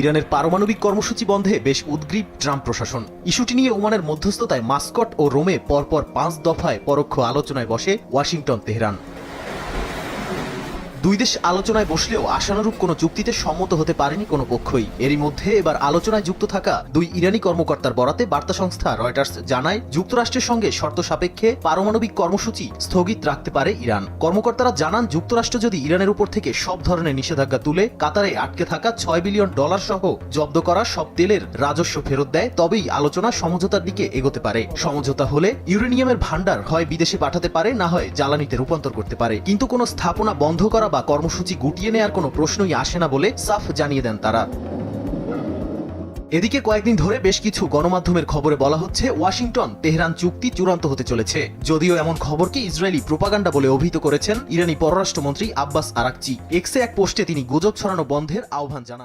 ইরানের পারমাণবিক কর্মসূচি বন্ধে বেশ উদ্গ্রীব ট্রাম্প প্রশাসন। ইস্যুটি নিয়ে ওমানের মধ্যস্থতায় মাস্কট ও রোমে পরপর পাঁচ দফায় পরোক্ষ আলোচনায় বসে ওয়াশিংটন, তেহরান। দুই দেশ আলোচনায় বসলেও আশানুরূপ কোনো চুক্তিতে সম্মত হতে পারেনি কোনো পক্ষই। এরই মধ্যে এবার আলোচনায় যুক্ত থাকা দুই ইরানি কর্মকর্তার বরাতে বার্তা সংস্থা রয়টার্স জানায়, যুক্তরাষ্ট্রের সঙ্গে শর্ত সাপেক্ষে পারমাণবিক কর্মসূচি স্থগিত রাখতে পারে ইরান। কর্মকর্তারা জানান, যুক্তরাষ্ট্র যদি ইরানের উপর থেকে সব ধরনের নিষেধাজ্ঞা তুলে কাতারে আটকে থাকা ছয় বিলিয়ন ডলার সহ জব্দ করা সব তেলের রাজস্ব ফেরত দেয়, তবেই আলোচনা সমঝোতার দিকে এগোতে পারে। সমঝোতা হলে ইউরেনিয়ামের ভান্ডার হয় বিদেশে পাঠাতে পারে, না হয় জ্বালানিতে রূপান্তর করতে পারে। কিন্তু কোনো স্থাপনা বন্ধ করা বা কর্মসূচি গুটিয়ে নেওয়ার কোনো প্রশ্নই আসে না বলে সাফ জানিয়ে দেন তারা। এদিকে কয়েকদিন ধরে বেশ কিছু গণমাধ্যমের খবরে বলা হচ্ছে, ওয়াশিংটন, তেহরান চুক্তি চূড়ান্ত হতে চলেছে। যদিও এমন খবরকে ইসরায়েলি প্রোপাগান্ডা বলে অভিহিত করেছেন, ইরানি পররাষ্ট্রমন্ত্রী আব্বাস আরাকচি। এক্সে এক পোস্টে তিনি গুজব ছড়ানো বন্ধের আহ্বান জানান।